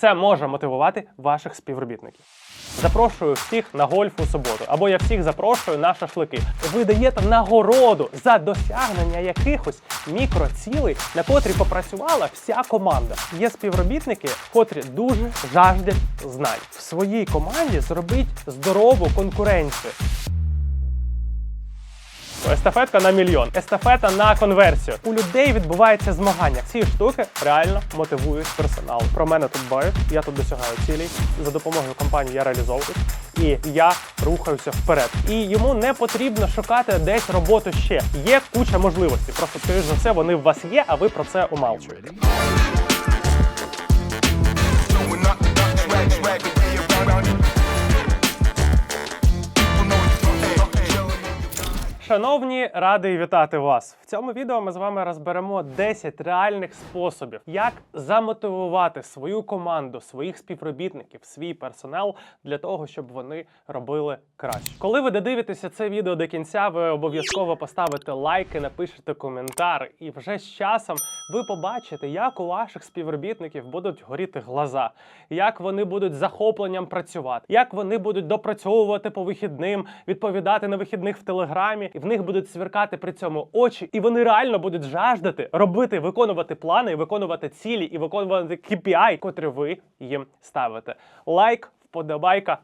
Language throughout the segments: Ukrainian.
Це може мотивувати ваших співробітників. Запрошую всіх на гольф у суботу, або я всіх запрошую на шашлики. Ви даєте нагороду за досягнення якихось мікроцілей, на котрі попрацювала вся команда. Є співробітники, котрі дуже жаждять знань. В своїй команді зробіть здорову конкуренцію. Естафетка на мільйон, естафета на конверсію. У людей відбувається змагання. Ці штуки реально мотивують персонал. Про мене тут дбають, я тут досягаю цілей. За допомогою компанії я реалізовуюсь і я рухаюся вперед. І йому не потрібно шукати десь роботу ще. Є куча можливостей. Просто скоріш за все, вони у вас є, а ви про це умалчуєте. Шановні, радий вітати вас. В цьому відео ми з вами розберемо 10 реальних способів, як замотивувати свою команду, своїх співробітників, свій персонал для того, щоб вони робили краще. Коли ви додивитеся це відео до кінця, ви обов'язково поставите лайки, напишете коментар, і вже з часом ви побачите, як у ваших співробітників будуть горіти глаза, як вони будуть захопленням працювати, як вони будуть допрацьовувати по вихідним, відповідати на вихідних в телеграмі, в них будуть сверкати при цьому очі, і вони реально будуть жаждати робити, виконувати плани, виконувати цілі і виконувати KPI, котрі ви їм ставите. Лайк, вподобайка.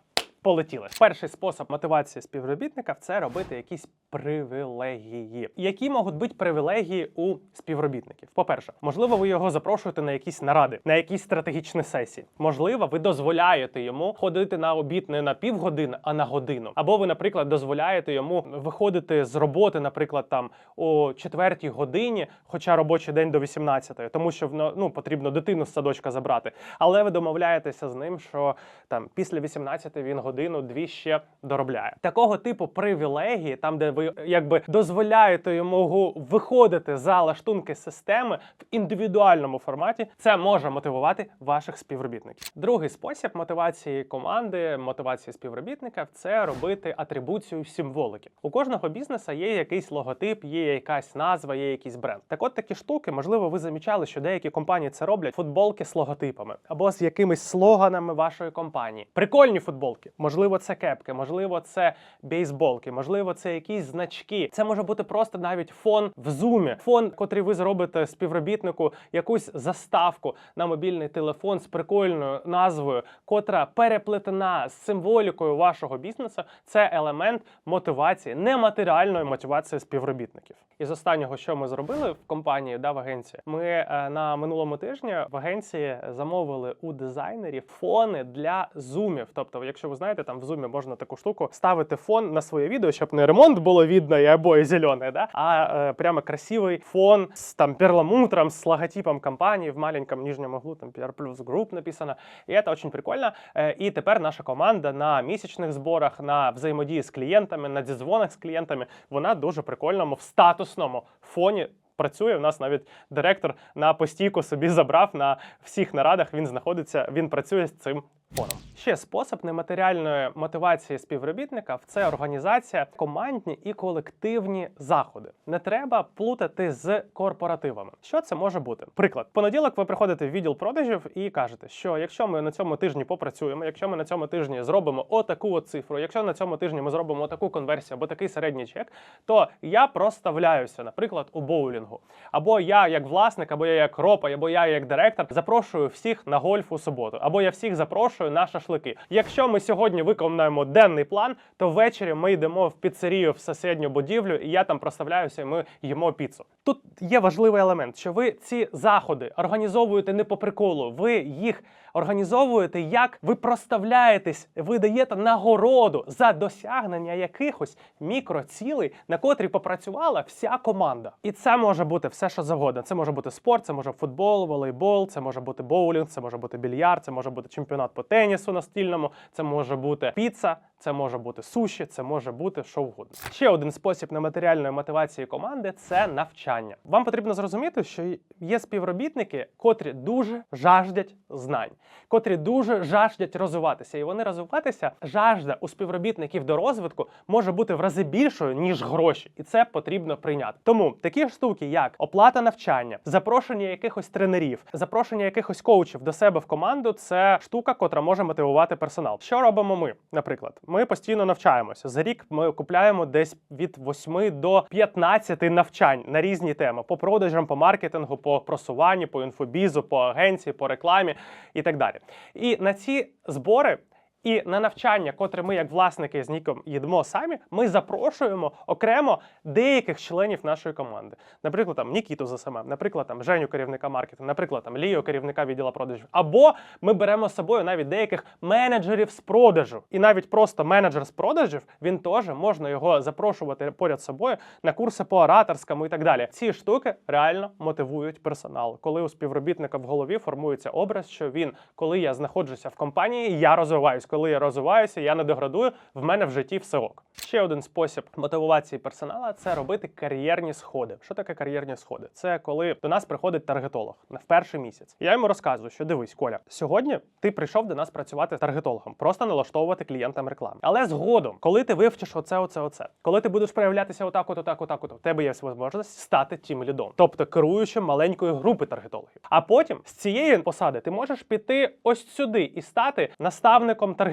Полетіли. Перший спосіб мотивації співробітника це робити якісь привілегії. Які можуть бути привілегії у співробітників? По-перше, можливо, ви його запрошуєте на якісь наради, на якісь стратегічні сесії. Можливо, ви дозволяєте йому ходити на обід не на півгодини, а на годину. Або ви, наприклад, дозволяєте йому виходити з роботи, наприклад, там о четвертій годині, хоча робочий день до 18-ї, тому що ну, потрібно дитину з садочка забрати. Але ви домовляєтеся з ним, що там після 18 він годину-дві ще доробляє. Такого типу привілегії, там де ви якби дозволяєте йому виходити за лаштунки системи в індивідуальному форматі, це може мотивувати ваших співробітників. Другий спосіб мотивації команди, мотивації співробітника це робити атрибуцію символики. У кожного бізнесу є якийсь логотип, є якась назва, є якийсь бренд. Так от такі штуки, можливо, ви замічали, що деякі компанії це роблять футболки з логотипами або з якимись слоганами вашої компанії. Прикольні футболки. Можливо, це кепки, можливо, це бейсболки, можливо, це якісь значки. Це може бути просто навіть фон в зумі, фон, котрий ви зробите співробітнику, якусь заставку на мобільний телефон з прикольною назвою, котра переплетена з символікою вашого бізнесу. Це елемент мотивації, нематеріальної мотивації співробітників. І з останнього, що ми зробили в компанії, да, в агенції, ми е, на минулому тижні в агенції замовили у дизайнерів фони для зумів. Тобто, якщо ви знаєте, там в зумі можна таку штуку ставити фон на своє відео, щоб не ремонт було видно і обоє зелене, да? а е, прямо красивий фон з там перламутром, з логотипом компанії в маленькому нижньому углу, там PR Plus Group написано. І це дуже прикольно. Е, І тепер наша команда на місячних зборах, на взаємодії з клієнтами, на дзвонах з клієнтами, вона дуже прикольному в статусному фоні. Працює у нас навіть директор на постійку собі забрав на всіх нарадах. Він знаходиться, він працює з цим фоном. Ще спосіб нематеріальної мотивації співробітника це організація командні і колективні заходи. Не треба плутати з корпоративами. Що це може бути? Приклад, понеділок ви приходите в відділ продажів і кажете, що якщо ми на цьому тижні попрацюємо, якщо ми на цьому тижні зробимо отаку от цифру, якщо на цьому тижні ми зробимо отаку конверсію або такий середній чек, то я проставляюся, наприклад, у боулінгу. Або я як власник, або я як ропа, або я як директор запрошую всіх на гольф у суботу, або я всіх запрошую на шашлики. Якщо ми сьогодні виконаємо денний план, то ввечері ми йдемо в піцерію в сусідню будівлю, і я там проставляюся, і ми їмо піцу. Тут є важливий елемент, що ви ці заходи організовуєте не по приколу, ви їх організовуєте, як ви проставляєтесь, ви даєте нагороду за досягнення якихось мікроцілей, на котрі попрацювала вся команда. І це може бути все, що завгодно. Це може бути спорт, це може футбол, волейбол, це може бути боулінг, це може бути більярд, це може бути чемпіонат по тенісу настільному, це може бути піца. Це може бути суші, це може бути що вгодно. Ще один спосіб нематеріальної мотивації команди це навчання. Вам потрібно зрозуміти, що є співробітники, котрі дуже жаждять знань, котрі дуже жаждять розвиватися. І вони розвиватися жажда у співробітників до розвитку може бути в рази більшою ніж гроші, і це потрібно прийняти. Тому такі штуки, як оплата навчання, запрошення якихось тренерів, запрошення якихось коучів до себе в команду, це штука, котра може мотивувати персонал. Що робимо ми? Наприклад, ми постійно навчаємося. За рік ми купляємо десь від 8 до 15 навчань на різні теми по продажам, по маркетингу, по просуванню, по інфобізу, по агенції, по рекламі і так далі. І на ці збори. І на навчання, котре ми, як власники з Ніком, їдемо самі, ми запрошуємо окремо деяких членів нашої команди. Наприклад, там Нікіту за СММ, наприклад, там Женю, керівника маркетингу, наприклад, там Лію, керівника відділу продажів. Або ми беремо з собою навіть деяких менеджерів з продажу. І навіть просто менеджер з продажів він теж можна його запрошувати поряд з собою на курси по ораторському і так далі. Ці штуки реально мотивують персонал, коли у співробітника в голові формується образ, що він, коли я знаходжуся в компанії, я розвиваюсь. Коли я розвиваюся, я не деградую. В мене в житті все ок. Ще один спосіб мотивації персонала це робити кар'єрні сходи. Що таке кар'єрні сходи? Це коли до нас приходить таргетолог на перший місяць. Я йому розказую, що дивись, Коля, сьогодні ти прийшов до нас працювати таргетологом, просто налаштовувати клієнтам рекламу. Але згодом, коли ти вивчиш оце, оце, оце, коли ти будеш проявлятися отак, от, отак, отак, от, у тебе є можливість стати тім лідом, тобто керуючим маленької групи таргетологів. А потім з цієї посади ти можеш піти ось сюди і стати наставником таргетологів.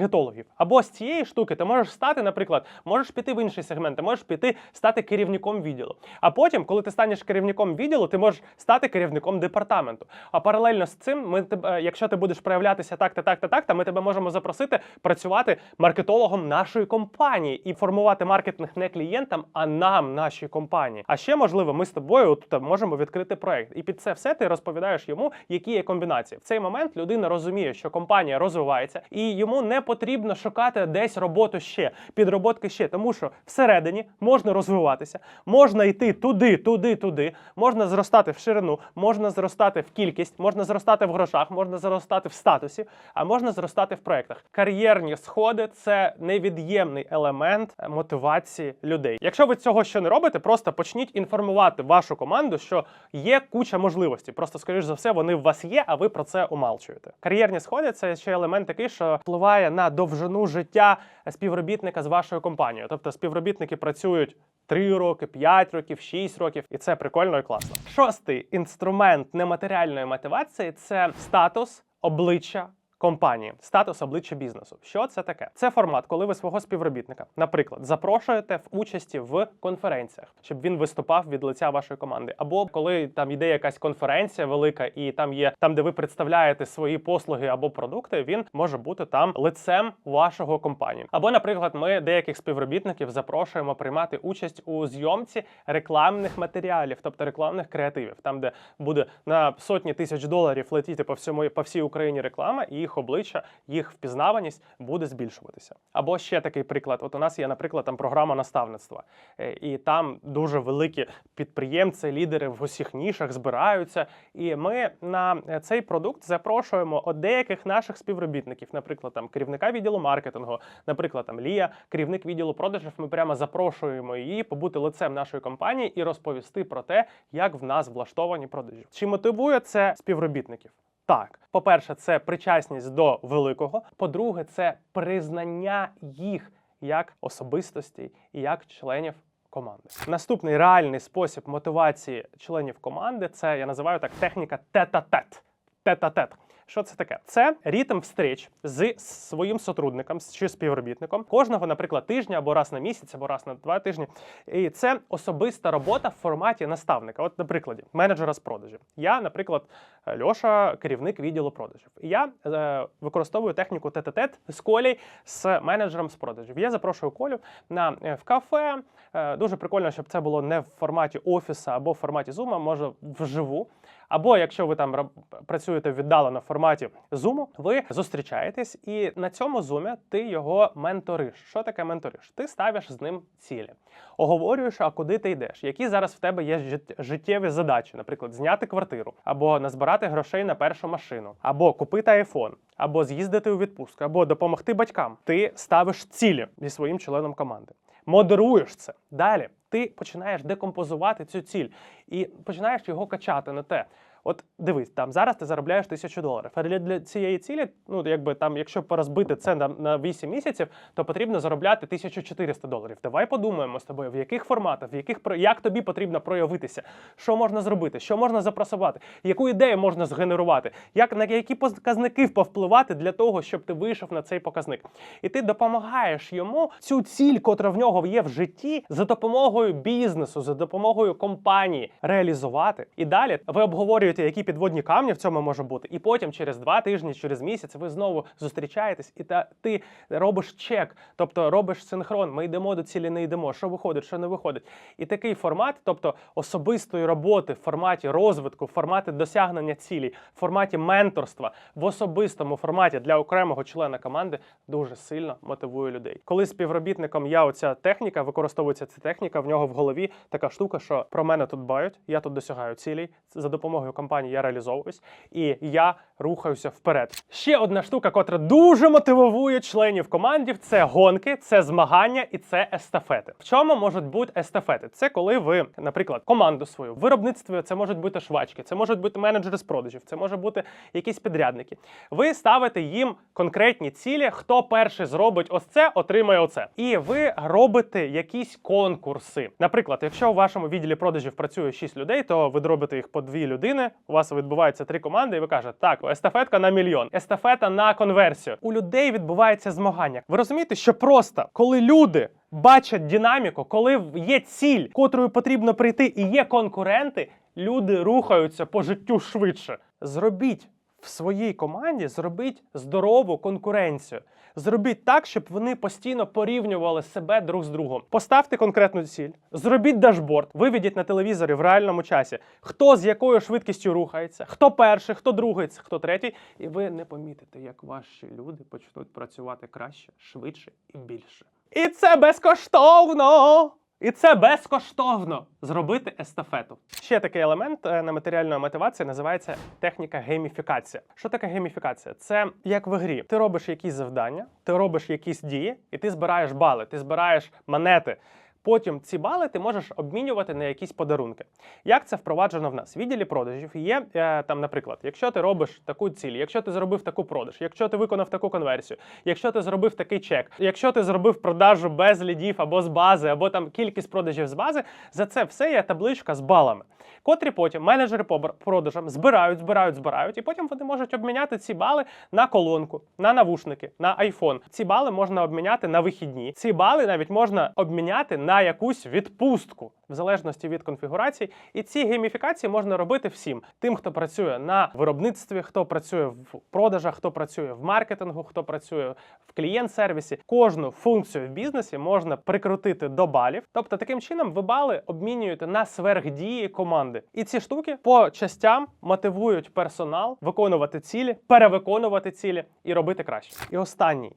Або з цієї штуки ти можеш стати, наприклад, можеш піти в інший сегмент, ти можеш піти стати керівником відділу. А потім, коли ти станеш керівником відділу, ти можеш стати керівником департаменту. А паралельно з цим, ми тебе, якщо ти будеш проявлятися так, та так, та так, та ми тебе можемо запросити працювати маркетологом нашої компанії і формувати маркетинг не клієнтам, а нам, нашій компанії. А ще можливо, ми з тобою тут можемо відкрити проект. І під це все ти розповідаєш йому, які є комбінації. В цей момент людина розуміє, що компанія розвивається, і йому не потрібно шукати десь роботу ще, підроботки ще, тому що всередині можна розвиватися, можна йти туди, туди, туди, можна зростати в ширину, можна зростати в кількість, можна зростати в грошах, можна зростати в статусі, а можна зростати в проектах. Кар'єрні сходи це невід'ємний елемент мотивації людей. Якщо ви цього ще не робите, просто почніть інформувати вашу команду, що є куча можливостей. Просто, скоріш за все, вони у вас є, а ви про це умалчуєте. Кар'єрні сходи це ще елемент такий, що впливає на довжину життя співробітника з вашою компанією. Тобто співробітники працюють 3 роки, 5 років, 6 років, і це прикольно і класно. Шостий інструмент нематеріальної мотивації це статус обличчя. Компанії, статус обличчя бізнесу. Що це таке? Це формат, коли ви свого співробітника, наприклад, запрошуєте в участі в конференціях, щоб він виступав від лиця вашої команди. Або коли там йде якась конференція велика, і там є там, де ви представляєте свої послуги або продукти, він може бути там лицем вашого компанії. Або, наприклад, ми деяких співробітників запрошуємо приймати участь у зйомці рекламних матеріалів, тобто рекламних креативів, там, де буде на сотні тисяч доларів летіти по всьому по всій Україні реклама, і їх обличчя, їх впізнаваність буде збільшуватися. Або ще такий приклад: от у нас є, наприклад, там програма наставництва, Е, і там дуже великі підприємці, лідери в усіх нішах збираються. І ми на е, цей продукт запрошуємо от деяких наших співробітників, наприклад, там керівника відділу маркетингу, наприклад, там Лія, керівник відділу продажів. Ми прямо запрошуємо її побути лицем нашої компанії і розповісти про те, як в нас влаштовані продажі. Чи мотивує це співробітників? Так, по-перше, це причасність до великого. По-друге, це признання їх як особистостей і як членів команди. Наступний реальний спосіб мотивації членів команди це я називаю так техніка тет-а-тет. Тет-а-тет. Що це таке? Це ритм встреч з своїм сотрудником чи співробітником кожного, наприклад, тижня або раз на місяць, або раз на два тижні. І це особиста робота в форматі наставника. От, на прикладі, менеджера з продажів. Я, наприклад, Льоша, керівник відділу продажів. І я е, використовую техніку тет-а-тет з Колі з менеджером з продажів. Я запрошую Колю на е, в кафе. Е, дуже прикольно, щоб це було не в форматі офіса або в форматі зума, може вживу. Або якщо ви там працюєте віддалено в форматі Zoom, ви зустрічаєтесь, і на цьому зумі ти його менториш. Що таке менториш? Ти ставиш з ним цілі, оговорюєш, а куди ти йдеш, які зараз в тебе є життєві задачі, наприклад, зняти квартиру, або назбирати грошей на першу машину, або купити айфон, або з'їздити у відпустку, або допомогти батькам. Ти ставиш цілі зі своїм членом команди. Модеруєш це. Далі ти починаєш декомпозувати цю ціль і починаєш його качати на те. От дивись, там зараз ти заробляєш тисячу доларів. А для, цієї цілі, ну якби там, якщо порозбити це на, на 8 місяців, то потрібно заробляти 1400 доларів. Давай подумаємо з тобою, в яких форматах, в яких як тобі потрібно проявитися, що можна зробити, що можна запрасувати, яку ідею можна згенерувати, як на які показники повпливати для того, щоб ти вийшов на цей показник. І ти допомагаєш йому цю ціль, котра в нього є в житті, за допомогою бізнесу, за допомогою компанії реалізувати. І далі ви обговорюєте, які підводні камні в цьому може бути. І потім через два тижні, через місяць ви знову зустрічаєтесь, і та ти робиш чек, тобто робиш синхрон. Ми йдемо до цілі, не йдемо. Що виходить, що не виходить. І такий формат, тобто особистої роботи в форматі розвитку, в форматі досягнення цілі, в форматі менторства, в особистому форматі для окремого члена команди дуже сильно мотивує людей. Коли співробітником я оця техніка, використовується ця техніка, в нього в голові така штука, що про мене тут дбають, я тут досягаю цілей. За допомогою компанії я реалізовуюсь і я рухаюся вперед. Ще одна штука, котра дуже мотивує членів командів, це гонки, це змагання і це естафети. В чому можуть бути естафети? Це коли ви, наприклад, команду свою в виробництві це можуть бути швачки, це можуть бути менеджери з продажів, це може бути якісь підрядники. Ви ставите їм конкретні цілі, хто перший зробить ось це, отримає оце. І ви робите якісь конкурси. Наприклад, якщо у вашому відділі продажів працює 6 людей, то ви робите їх по дві людини. У вас відбувається три команди, і ви кажете, так, естафетка на мільйон, естафета на конверсію. У людей відбувається змагання. Ви розумієте, що просто коли люди. Бачать динаміку, коли є ціль, котрою потрібно прийти, і є конкуренти, люди рухаються по життю швидше. Зробіть в своїй команді, зробіть здорову конкуренцію. Зробіть так, щоб вони постійно порівнювали себе друг з другом. Поставте конкретну ціль, зробіть дашборд, виведіть на телевізорі в реальному часі, хто з якою швидкістю рухається, хто перший, хто другий, хто третій. І ви не помітите, як ваші люди почнуть працювати краще, швидше і більше. І це безкоштовно! І це безкоштовно зробити естафету. Ще такий елемент на матеріальної мотивації називається техніка гейміфікація. Що таке гейміфікація? Це як в грі. Ти робиш якісь завдання, ти робиш якісь дії, і ти збираєш бали, ти збираєш монети. Потім ці бали ти можеш обмінювати на якісь подарунки. Як це впроваджено в нас? В відділі продажів є е, там, наприклад, якщо ти робиш таку ціль, якщо ти зробив таку продаж, якщо ти виконав таку конверсію, якщо ти зробив такий чек, якщо ти зробив продажу без лідів або з бази, або там кількість продажів з бази, за це все є табличка з балами, котрі потім менеджери по продажам збирають, збирають, збирають, і потім вони можуть обміняти ці бали на колонку, на навушники, на iPhone. Ці бали можна обміняти на вихідні. Ці бали навіть можна обміняти на якусь відпустку, в залежності від конфігурацій. І ці гейміфікації можна робити всім: тим, хто працює на виробництві, хто працює в продажах, хто працює в маркетингу, хто працює в клієнт-сервісі. Кожну функцію в бізнесі можна прикрутити до балів. Тобто, таким чином ви бали обмінюєте на сверхдії команди. І ці штуки по частям мотивують персонал виконувати цілі, перевиконувати цілі і робити краще. І останній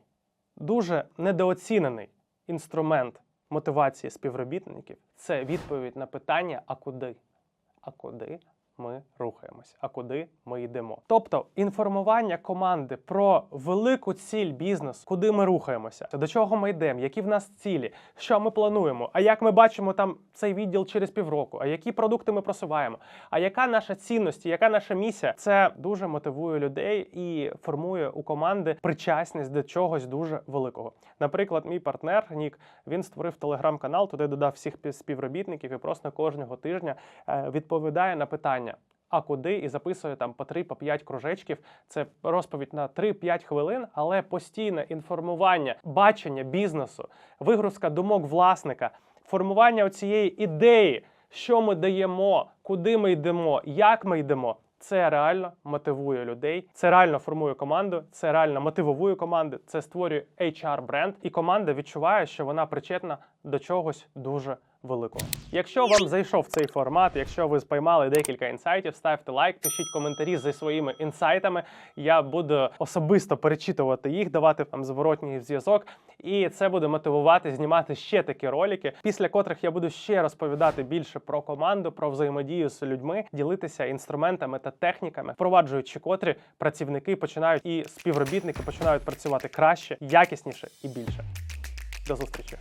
дуже недооцінений інструмент мотивації співробітників це відповідь на питання: а куди? А куди ми рухаємось? А куди ми йдемо? Тобто інформування команди про велику ціль бізнесу, куди ми рухаємося, до чого ми йдемо, які в нас цілі, що ми плануємо, а як ми бачимо там цей відділ через півроку, а які продукти ми просуваємо, а яка наша цінність, яка наша місія, це дуже мотивує людей і формує у команди причасність до чогось дуже великого. Наприклад, мій партнер Нік він створив телеграм-канал, туди додав всіх пі- співробітників і просто кожного тижня е, відповідає на питання. А куди і записує там по 3 по 5 кружечків. Це розповідь на 3-5 хвилин, але постійне інформування, бачення бізнесу, вигрузка думок власника, формування цієї ідеї, що ми даємо, куди ми йдемо, як ми йдемо. Це реально мотивує людей, це реально формує команду, це реально мотивовує команду, це створює HR бренд, і команда відчуває, що вона причетна до чогось дуже великого. Якщо вам зайшов цей формат, якщо ви спіймали декілька інсайтів, ставте лайк, пишіть коментарі зі своїми інсайтами. Я буду особисто перечитувати їх, давати вам зворотній зв'язок, і це буде мотивувати знімати ще такі ролики, після котрих я буду ще розповідати більше про команду, про взаємодію з людьми, ділитися інструментами та техніками, впроваджуючи котрі працівники починають і співробітники починають працювати краще, якісніше і більше. До зустрічі.